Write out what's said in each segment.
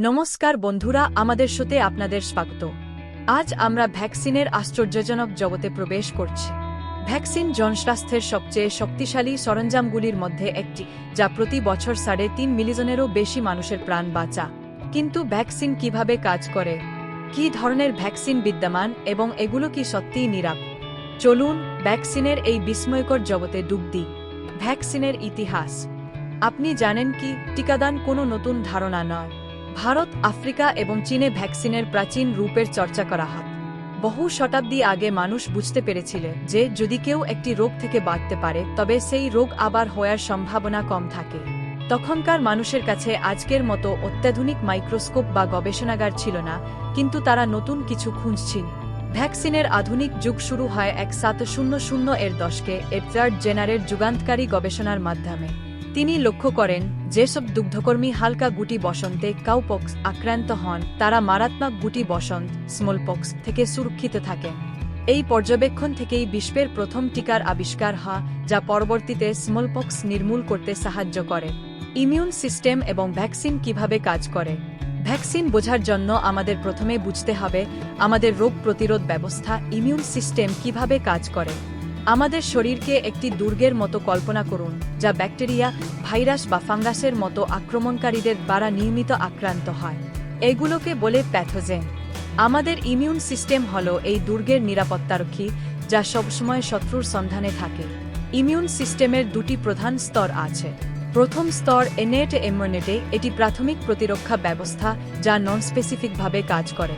নমস্কার বন্ধুরা, আমাদের শোতে আপনাদের স্বাগত। আজ আমরা ভ্যাকসিনের আশ্চর্যজনক জগতে প্রবেশ করছি। ভ্যাকসিন জনস্বাস্থ্যের সবচেয়ে শক্তিশালী সরঞ্জামগুলির মধ্যে একটি, যা প্রতি বছর সাড়ে তিন মিলিজনেরও বেশি মানুষের প্রাণ বাঁচা কিন্তু ভ্যাকসিন কীভাবে কাজ করে? কী ধরনের ভ্যাকসিন বিদ্যমান এবং এগুলো কি সত্যিই নিরাপ চলুন ভ্যাকসিনের এই বিস্ময়কর জগতে ডুব দিই। ভ্যাকসিনের ইতিহাস। আপনি জানেন কি? টিকাদান কোনো নতুন ধারণা নয়। ভারত, আফ্রিকা এবং চীনে ভ্যাকসিনের প্রাচীন রূপের চর্চা করা হয়। বহু শতাব্দী আগে মানুষ বুঝতে পেরেছিল যে যদি কেউ একটি রোগ থেকে বাঁচতে পারে, তবে সেই রোগ আবার হওয়ার সম্ভাবনা কম থাকে। তখনকার মানুষের কাছে আজকের মতো অত্যাধুনিক মাইক্রোস্কোপ বা গবেষণাগার ছিল না, কিন্তু তারা নতুন কিছু খুঁজছিল। ভ্যাকসিনের আধুনিক যুগ শুরু হয় এক সাত শূন্য শূন্য এর দশকে এডজার্ড জেনারের যুগান্তকারী গবেষণার মাধ্যমে। তিনি লক্ষ্য করেন, যেসব দুগ্ধকর্মী হালকা গুটি বসন্তে কাউপক্স আক্রান্ত হন, তারা মারাত্মক গুটি বসন্ত স্মলপক্স থেকে সুরক্ষিত থাকেন এই পর্যবেক্ষণ থেকেই বিশ্বের প্রথম টিকার আবিষ্কার হয়, যা পরবর্তীতে স্মলপক্স নির্মূল করতে সাহায্য করে। ইমিউন সিস্টেম এবং ভ্যাকসিন কীভাবে কাজ করে? ভ্যাকসিন বোঝার জন্য আমাদের প্রথমে বুঝতে হবে, আমাদের রোগ প্রতিরোধ ব্যবস্থা, ইমিউন সিস্টেম কীভাবে কাজ করে। আমাদের শরীরকে একটি দুর্গের মতো কল্পনা করুন, যা ব্যাকটেরিয়া, ভাইরাস বা ফাঙ্গাসের মতো আক্রমণকারীদের দ্বারা নিয়মিত আক্রান্ত হয়। এগুলোকে বলে প্যাথোজেন। আমাদের ইমিউন সিস্টেম হল এই দুর্গের নিরাপত্তারক্ষী যা সবসময় শত্রুর সন্ধানে থাকে। ইমিউন সিস্টেমের দুটি প্রধান স্তর আছে। প্রথম স্তর এনেট ইমিউনিটি এটি প্রাথমিক প্রতিরক্ষা ব্যবস্থা, যা নন স্পেসিফিকভাবে কাজ করে।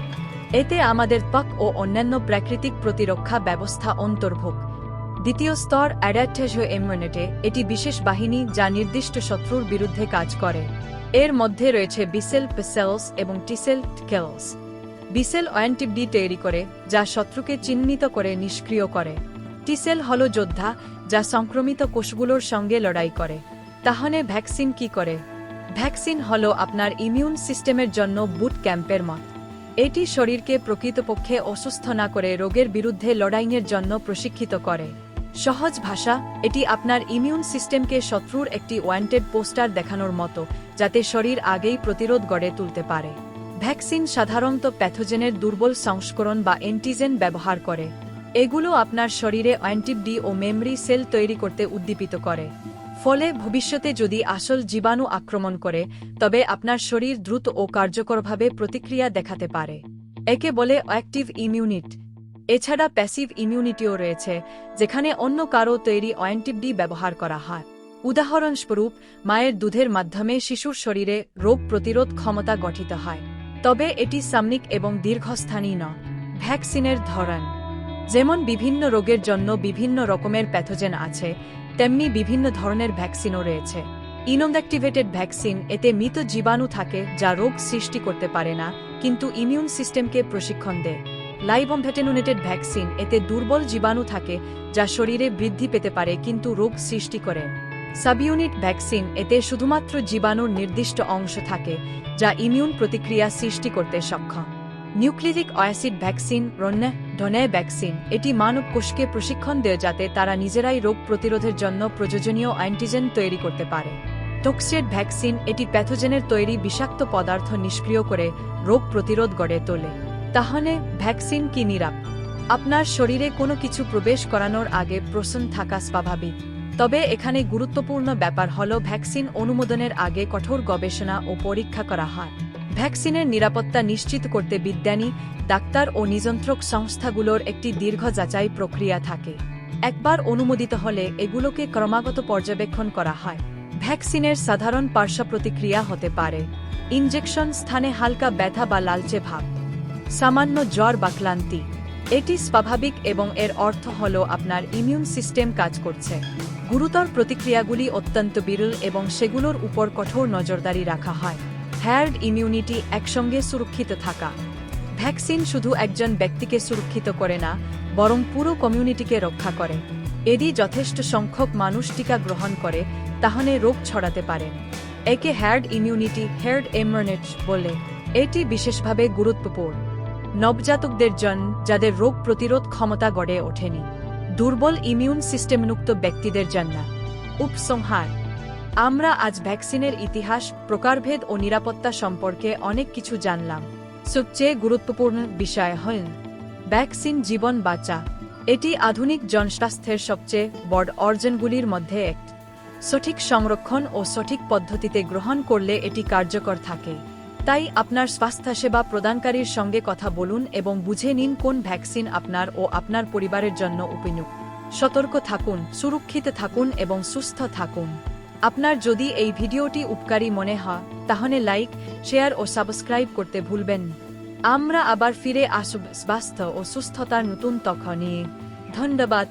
এতে আমাদের ত্বক ও অন্যান্য প্রাকৃতিক প্রতিরক্ষা ব্যবস্থা অন্তর্ভুক্ত। দ্বিতীয় স্তর অ্যাডাপ্টেজ ইমিউনিটি, এটি বিশেষ বাহিনী যা নির্দিষ্ট শত্রুর বিরুদ্ধে কাজ করে। এর মধ্যে রয়েছে বিসেল পেসেলস এবং টিসেল কেলস বিসেল অ্যান্টিবডি তৈরি করে, যা শত্রুকে চিহ্নিত করে নিষ্ক্রিয় করে। টিসেল হল যোদ্ধা, যা সংক্রমিত কোষগুলোর সঙ্গে লড়াই করে। তাহলে ভ্যাকসিন কি করে? ভ্যাকসিন হল আপনার ইমিউন সিস্টেমের জন্য বুট ক্যাম্পের মত। এটি শরীরকে প্রকৃতপক্ষে অসুস্থ না করে রোগের বিরুদ্ধে লড়াইয়ের জন্য প্রশিক্ষিত করে। সহজ ভাষা, এটি আপনার ইমিউন সিস্টেমকে শত্রুর একটি ওয়ান্টেড পোস্টার দেখানোর মতো, যাতে শরীর আগেই প্রতিরোধ গড়ে তুলতে পারে। ভ্যাকসিন সাধারণত প্যাথোজেনের দুর্বল সংস্করণ বা এন্টিজেন ব্যবহার করে। এগুলো আপনার শরীরে অ্যান্টিবডি ও মেমরি সেল তৈরি করতে উদ্দীপিত করে। ফলে ভবিষ্যতে যদি আসল জীবাণু আক্রমণ করে, তবে আপনার শরীর দ্রুত ও কার্যকরভাবে প্রতিক্রিয়া দেখাতে পারে। একে বলে অ্যাক্টিভ ইমিউনিট এছাড়া প্যাসিভ ইমিউনিটিও রয়েছে, যেখানে অন্য কারও তৈরি অ্যান্টিবডি ব্যবহার করা হয়। উদাহরণস্বরূপ, মায়ের দুধের মাধ্যমে শিশুর শরীরে রোগ প্রতিরোধ ক্ষমতা গঠিত হয়। তবে এটি সামনিক এবং দীর্ঘস্থানী ন ভ্যাকসিনের ধরন। যেমন বিভিন্ন রোগের জন্য বিভিন্ন রকমের প্যাথোজেন আছে, তেমনি বিভিন্ন ধরনের ভ্যাকসিনও রয়েছে। ইনোমঅ্যাক্টিভেটেড ভ্যাকসিন এতে মৃত জীবাণু থাকে যা রোগ সৃষ্টি করতে পারে না, কিন্তু ইমিউন সিস্টেমকে প্রশিক্ষণ দেয়। লাইভমভ্যাটেনুনেটেড ভ্যাকসিন এতে দুর্বল জীবাণু থাকে যা শরীরে বৃদ্ধি পেতে পারে কিন্তু রোগ সৃষ্টি করে। সাবইউনিট ভ্যাকসিন এতে শুধুমাত্র জীবাণুর নির্দিষ্ট অংশ থাকে, যা ইমিউন প্রতিক্রিয়া সৃষ্টি করতে সক্ষম। নিউক্লিরিক অ্যাসিড ভ্যাকসিন, রন্য ধনে ভ্যাকসিন, এটি মানব কোষকে প্রশিক্ষণ দেয় যাতে তারা নিজেরাই রোগ প্রতিরোধের জন্য প্রয়োজনীয় অ্যান্টিজেন তৈরি করতে পারে। টক্সিয়েড ভ্যাকসিন এটি প্যাথোজেনের তৈরি বিষাক্ত পদার্থ নিষ্ক্রিয় করে রোগ প্রতিরোধ গড়ে তোলে। তাহলে ভ্যাকসিন কি নিরাপ? আপনার শরীরে কোনো কিছু প্রবেশ করানোর আগে প্রশ্ন থাকা স্বাভাবিক। তবে এখানে গুরুত্বপূর্ণ ব্যাপার হল ভ্যাকসিন অনুমোদনের আগে কঠোর গবেষণা ও পরীক্ষা করা হয়। ভ্যাকসিনের নিরাপত্তা নিশ্চিত করতে বিজ্ঞানী, ডাক্তার ও নিযন্ত্রক সংস্থাগুলোর একটি দীর্ঘ যাচাই প্রক্রিয়া থাকে। একবার অনুমোদিত হলে এগুলোকে ক্রমাগত পর্যবেক্ষণ করা হয়। ভ্যাকসিনের সাধারণ পার্শ্ব প্রতিক্রিয়া হতে পারে। ইনজেকশন স্থানে হালকা ব্যথা বা লালচে ভাব। সামান্য জ্বর বা ক্লান্তি। এটি স্বাভাবিক এবং এর অর্থ হল আপনার ইমিউন সিস্টেম কাজ করছে। গুরুতর প্রতিক্রিয়াগুলি অত্যন্ত বিরল এবং সেগুলোর উপর কঠোর নজরদারি রাখা হয়। হ্যার্ড ইমিউনিটি একসঙ্গে সুরক্ষিত থাকা। ভ্যাকসিন শুধু একজন ব্যক্তিকে সুরক্ষিত করে না, বরং পুরো কমিউনিটিকে রক্ষা করে। এদি যথেষ্ট সংখ্যক মানুষ টিকা গ্রহণ করে, তাহলে রোগ ছড়াতে পারে। একে হ্যার্ড ইমিউনিটি হ্যার্ড ইমিউনিট বলে। এটি বিশেষভাবে গুরুত্বপূর্ণ। নবজাতকদের জন্য যাদের রোগ প্রতিরোধ ক্ষমতা গড়ে ওঠেনি। দুর্বল ইমিউন সিস্টেমযুক্ত ব্যক্তিদের জন্য। উপসংহার, আমরা আজ ভ্যাকসিনের ইতিহাস, প্রকারভেদ ও নিরাপত্তা সম্পর্কে অনেক কিছু জানলাম। সবচেয়ে গুরুত্বপূর্ণ বিষয় হল, ভ্যাকসিন জীবন বাঁচা। এটি আধুনিক জনস্বাস্থ্যের সবচেয়ে বড় অর্জনগুলির মধ্যে একটি সঠিক সংরক্ষণ ও সঠিক পদ্ধতিতে গ্রহণ করলে এটি কার্যকর থাকে। তাই আপনার স্বাস্থ্যসেবা প্রদানকারীর সঙ্গে কথা বলুন এবং বুঝে নিন কোন ভ্যাকসিন আপনার ও আপনার পরিবারের জন্য উপযুক্ত। সতর্ক থাকুন, সুরক্ষিত থাকুন এবং সুস্থ থাকুন। আপনার যদি এই ভিডিওটি উপকারী মনে হয়, তাহলে লাইক, শেয়ার ও সাবস্ক্রাইব করতে ভুলবেন। আমরা আবার ফিরে আসব স্বাস্থ্য ও সুস্থতার নতুন তথ্য নিয়ে। ধন্যবাদ।